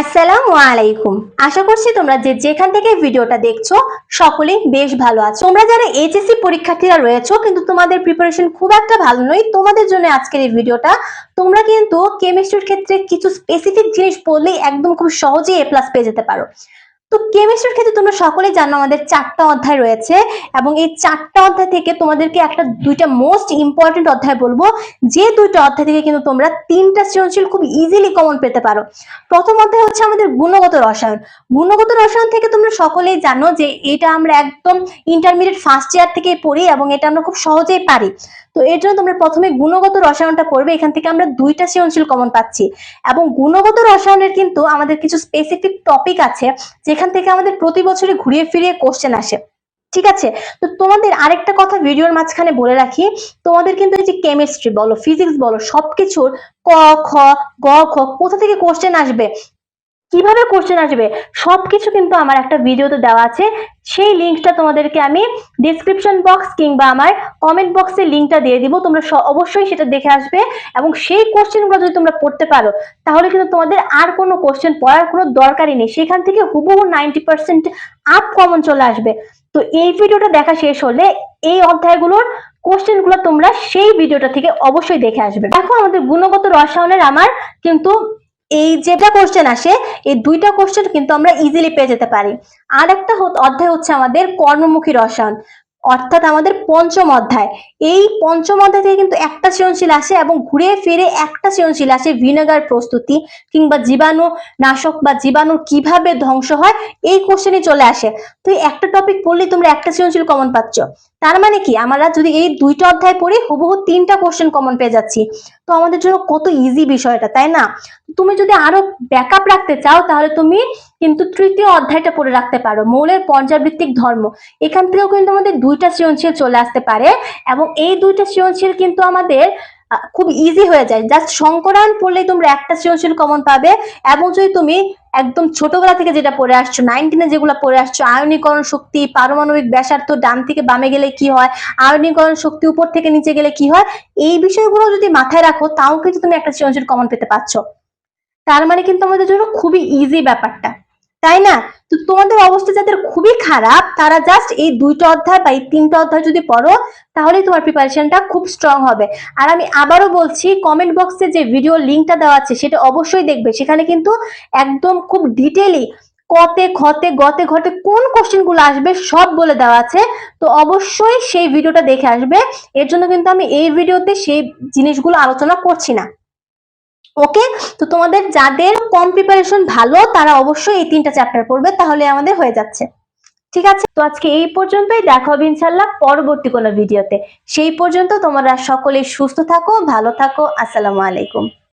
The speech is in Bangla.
আসসালামু আলাইকুম। আশা করছি তোমরা যে যেখান থেকে ভিডিওটা দেখছ, সকলেই বেশ ভালো আছো। তোমরা যারা এইচএসসি পরীক্ষার্থীরা রয়েছো, কিন্তু তোমাদের প্রিপারেশন খুব একটা ভালো নয়, তোমাদের জন্য আজকের এই ভিডিওটা। তোমরা কিন্তু কেমিস্ট্রির ক্ষেত্রে কিছু স্পেসিফিক জিনিস পড়লেই একদম খুব সহজেই এ প্লাস পেয়ে যেতে পারো। তো কেমিস্ট্রির ক্ষেত্রে তোমরা সকলেই জানো আমাদের চারটা অধ্যায় রয়েছে এবং এই চারটা অধ্যায় থেকে তোমাদেরকে একটা দুইটা মোস্ট ইম্পর্টেন্ট অধ্যায় বলব। যে দুইটা অধ্যায় থেকে কিন্তু তোমরা তিনটা সৃজনশীল খুব ইজিলি কমন পেতে পারো। প্রথম অধ্যায় হচ্ছে আমাদের গুণগত রসায়ন। গুণগত রসায়ন থেকে তোমরা সকলেই জানো যে এটা আমরা একদম ইন্টারমিডিয়েট ফার্স্ট ইয়ার থেকে পড়ি এবং এটা আমরা খুব সহজেই পারি। তো এর জন্য তোমরা প্রথমে গুণগত রসায়নটা পড়বে, এখান থেকে আমরা দুইটা সৃজনশীল কমন পাচ্ছি। এবং গুণগত রসায়নের কিন্তু আমাদের কিছু স্পেসিফিক টপিক আছে, যেখান থেকে আমাদের প্রতি বছরই ঘুরিয়ে ফিরিয়ে কোশ্চেন আসে। ঠিক আছে? তো তোমাদের আরেকটা কথা ভিডিওর মাঝখানে বলে রাখি, তোমাদের কিন্তু এই যে কেমিস্ট্রি বলো ফিজিক্স বলো, সবকিছুর ক, খ, গ, খ কোথা থেকে কোশ্চেন আসবে? কীভাবে কোশ্চেন আসবে, সবকিছু কিন্তু আমার একটা ভিডিওতে দেওয়া আছে। সেই লিঙ্কটা তোমাদেরকে আমি ডিসক্রিপশন বক্স কিংবা আমার কমেন্ট বক্সে লিঙ্কটা দিয়ে দিব, তোমরা অবশ্যই সেটা দেখে আসবে এবং সেই কোশ্চেনগুলো যদি তোমরা পড়তে পারো, তাহলে কিন্তু তোমাদের আর কোনো কোশ্চেন পড়ার কোনো দরকারই নেই। সেখান থেকে হুবহু নাইনটি পার্সেন্ট আপ কমন চলে আসবে। তো এই ভিডিওটা দেখা শেষ হলে এই অধ্যায়গুলোর কোশ্চেনগুলো তোমরা সেই ভিডিওটা থেকে অবশ্যই দেখে আসবে। দেখো আমাদের গুণগত রসায়নের আমার কিন্তু এই যেটা কোশ্চেন আসে, এই দুইটা কোশ্চেন কিন্তু আমরা ইজিলি পেয়ে যেতে পারি। আর একটা অধ্যায় হচ্ছে আমাদের কর্মমুখী রসায়ন, অর্থাৎ আমাদের পঞ্চম অধ্যায়। এই পঞ্চম অধ্যায় থেকে কিন্তু একটা সৃজনশীল আসে এবং ঘুরে ফিরে একটা সৃজনশীল আসে ভিনেগার প্রস্তুতি কিংবা জীবাণু নাশক বা জীবাণু কীভাবে ধ্বংস হয়, এই কোশ্চেনই চলে আসে। তো একটা টপিক পড়লেই তোমরা একটা সৃজনশীল কমন পাচ্ছ। তার মানে কি? আমরা যদি এই দুইটা অধ্যায় পড়ি, হুবহু তিনটা কোশ্চেন কমন পেয়ে যাচ্ছি। তো আমাদের জন্য কত ইজি বিষয়টা, তাই না? তুমি যদি আরও ব্যাকআপ রাখতে চাও, তাহলে তুমি কিন্তু তৃতীয় অধ্যায়টা পড়ে রাখতে পারো। মৌলের পর্যাবৃত্তিক ধর্ম। এখান থেকেও কিন্তু আমাদের দুইটা সৃজনশীল চলে আসতে পারে এবং এই দুইটা সৃজনশীল কিন্তু আমাদের খুব ইজি হয়ে যায়। জাস্ট সংকরায়ন পড়লেই তোমরা একটা সৃজনশীল কমন পাবে এবং যদি তুমি একদম ছোটবেলা থেকে যেটা পড়ে আসছো নাইনটিনে যেগুলো পড়ে আসছো, আয়নীকরণ শক্তি, পারমাণবিক ব্যাসার্থ, ডান থেকে বামে গেলে কি হয়, আয়নীকরণ শক্তি, উপর থেকে নিচে গেলে কি হয়, এই বিষয়গুলো যদি মাথায় রাখো, তাও কিন্তু তুমি একটা সৃজনশীল কমন পেতে পারছ। তার মানে কিন্তু আমাদের জন্য খুবই ইজি ব্যাপারটা। তাই না? তো তোমাদের অবস্থা যাদের খুবই খারাপ, তারা জাস্ট এই দুইটা অধ্যায় বা এই তিনটা অধ্যায় যদি পড়ো, তাহলেই তোমার প্রিপারেশনটা খুব স্ট্রং হবে। আর আমি আবারও বলছি কমেন্ট বক্সে যে ভিডিও লিঙ্কটা দেওয়া আছে, সেটা অবশ্যই দেখবে। সেখানে কিন্তু একদম খুব ডিটেইলি কতে, খতে, গতে, ঘটে কোন কোশ্চেনগুলো আসবে সব বলে দেওয়া আছে। তো অবশ্যই সেই ভিডিওটা দেখে আসবে। এর জন্য কিন্তু আমি এই ভিডিওতে সেই জিনিসগুলো আলোচনা করছি না। ওকে তো তোমাদের যাদের কম প্রিপারেশন ভালো, তারা অবশ্যই এই তিনটা চ্যাপ্টার পড়বে, তাহলে আমাদের হয়ে যাচ্ছে। ঠিক আছে? তো আজকে এই পর্যন্তই, দেখা হবে ইনশাল্লাহ পরবর্তী কোনো ভিডিওতে সেই পর্যন্ত তোমরা সকলে সুস্থ থাকো, ভালো থাকো, আসসালামু আলাইকুম।